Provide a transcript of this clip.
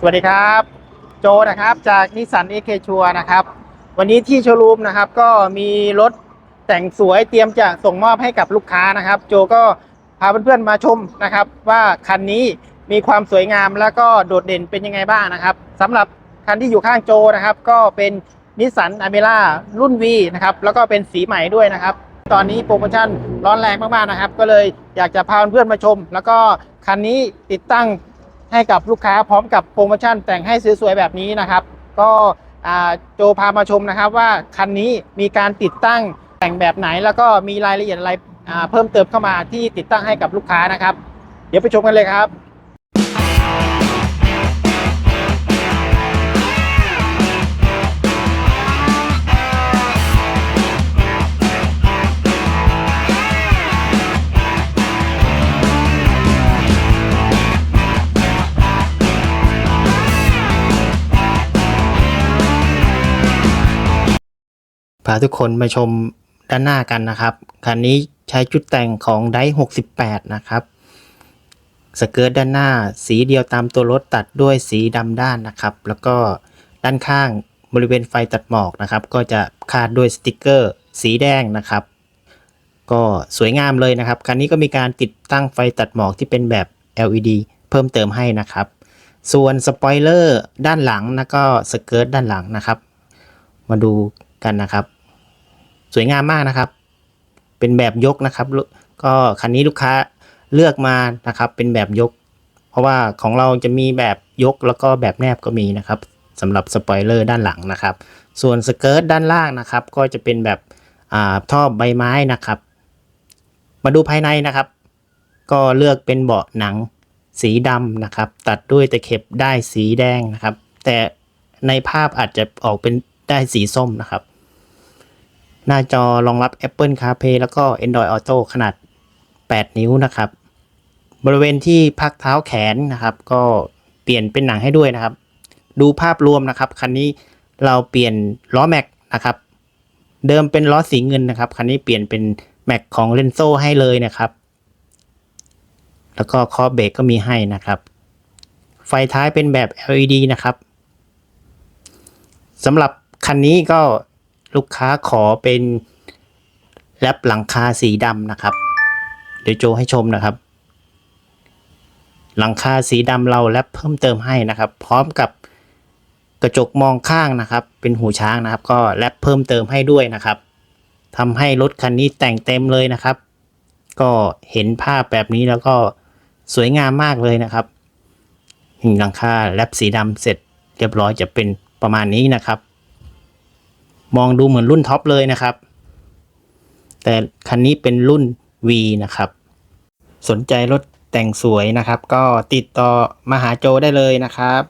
สวัสดีครับ โจนะครับจากนิสสันเอเคชัวนะครับ วันนี้ที่โชว์รูมนะครับก็มีรถแต่งสวยเตรียมจะส่งมอบให้กับลูกค้านะครับ โจก็พาเพื่อนๆมาชมนะครับ ว่าคันนี้มีความสวยงามแล้วก็โดดเด่นเป็นยังไงบ้างนะครับสำหรับคันที่อยู่ข้างโจนะครับ ก็เป็นนิสสันอเมร่ารุ่น V นะครับแล้วก็เป็นสีใหม่ด้วยนะครับ ตอนนี้โปรโมชั่นร้อนแรงมากๆนะครับ ก็เลยอยากจะพาเพื่อนๆมาชม แล้วก็คันนี้ติดตั้ง ให้กับลูกค้าพร้อมกับโปรโมชั่นแต่งให้สวยๆแบบนี้นะครับ ก็โจพามาชมนะครับว่าคันนี้มีการติดตั้งแต่งแบบไหน แล้วก็มีรายละเอียดอะไรเพิ่มเติมเข้ามาที่ติดตั้งให้กับลูกค้านะครับ เดี๋ยวไปชมกันเลยครับ พาทุกคนมาชมด้านหน้ากันนะครับคันนี้ใช้จุดแต่งของได68 นะครับ สเกิร์ตด้านหน้าสีเดียวตามตัวรถตัดด้วยสีดำด้านนะครับ แล้วก็ด้านข้างบริเวณไฟตัดหมอกนะครับ ก็จะคาดด้วยสติกเกอร์ สีแดงนะครับ ก็สวยงามเลยนะครับคันนี้ก็มีการติดตั้งไฟตัดหมอกที่เป็นแบบ LED เพิ่มเติมให้นะครับ ส่วนสปอยเลอร์ด้านหลังแล้วก็สเกิร์ตด้านหลังนะครับ มาดูกันนะครับ สวยงามมากนะครับ เป็นแบบยกนะครับ ก็คันนี้ลูกค้าเลือกมานะครับ เป็นแบบยก เพราะว่าของเราจะมีแบบยกแล้วก็แบบแนบก็มีนะครับสำหรับสปอยเลอร์ด้านหลังนะครับ ส่วนสเกิร์ตด้านล่างนะครับ ก็จะเป็นแบบอท่อใบไม้นะครับ มาดูภายในนะครับ ก็เลือกเป็นเบาะหนังสีดำนะครับ ตัดด้วยตะเข็บได้สีแดงนะครับ แต่ในภาพอาจจะออกเป็นได้สีส้มนะครับ หน้าจอรองรับ Apple CarPlay แล้วก็ Android Auto ขนาด 8 นิ้วนะครับ บริเวณที่พักเท้าแขนนะครับ ก็เปลี่ยนเป็นหนังให้ด้วยนะครับ ดูภาพรวมนะครับคันนี้เราเปลี่ยนล้อแม็กนะครับ เดิมเป็นล้อสีเงินนะครับคันนี้เปลี่ยนเป็นแม็กของเลนโซให้เลยนะครับ แล้วก็คอเบรกก็มีให้นะครับ ไฟท้ายเป็นแบบ LED นะครับสำหรับคันนี้ก็ ลูกค้าขอเป็นแรปหลังคาสีดำนะครับ เดี๋ยวโจให้ชมนะครับ หลังคาสีดำเราแรปเพิ่มเติมให้นะครับ พร้อมกับกระจกมองข้างนะครับ เป็นหูช้างนะครับ ก็แรปเพิ่มเติมให้ด้วยนะครับทำให้รถคันนี้แต่งเต็มเลยนะครับ ก็เห็นภาพแบบนี้แล้วก็สวยงามมากเลยนะครับหลังคาแรปสีดำเสร็จเรียบร้อยจะเป็นประมาณนี้นะครับ มองดูเหมือนรุ่นท็อปเลยนะครับ แต่คันนี้เป็นรุ่น V นะครับ สนใจรถแต่งสวยนะครับ ก็ติดต่อมาหาโจได้เลยนะครับ